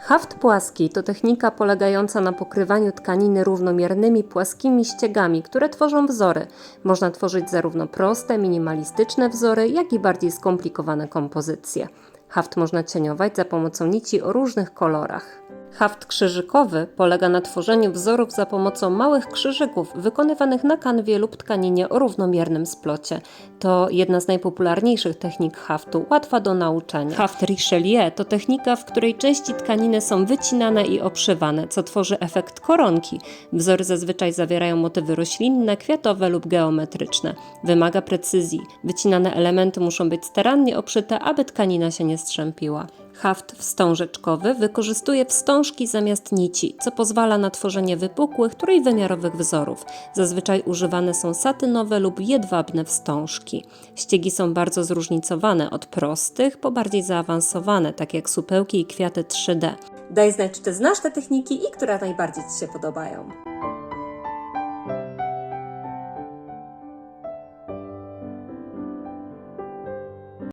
Haft płaski to technika polegająca na pokrywaniu tkaniny równomiernymi płaskimi ściegami, które tworzą wzory. Można tworzyć zarówno proste, minimalistyczne wzory, jak i bardziej skomplikowane kompozycje. Haft można cieniować za pomocą nici o różnych kolorach. Haft krzyżykowy polega na tworzeniu wzorów za pomocą małych krzyżyków wykonywanych na kanwie lub tkaninie o równomiernym splocie. To jedna z najpopularniejszych technik haftu, łatwa do nauczenia. Haft Richelieu to technika, w której części tkaniny są wycinane i obszywane, co tworzy efekt koronki. Wzory zazwyczaj zawierają motywy roślinne, kwiatowe lub geometryczne. Wymaga precyzji. Wycinane elementy muszą być starannie obszyte, aby tkanina się nie strzępiła. Haft wstążeczkowy wykorzystuje wstążki zamiast nici, co pozwala na tworzenie wypukłych, trójwymiarowych wzorów. Zazwyczaj używane są satynowe lub jedwabne wstążki. Ściegi są bardzo zróżnicowane, od prostych po bardziej zaawansowane, tak jak supełki i kwiaty 3D. Daj znać, czy znasz te techniki i które najbardziej Ci się podobają.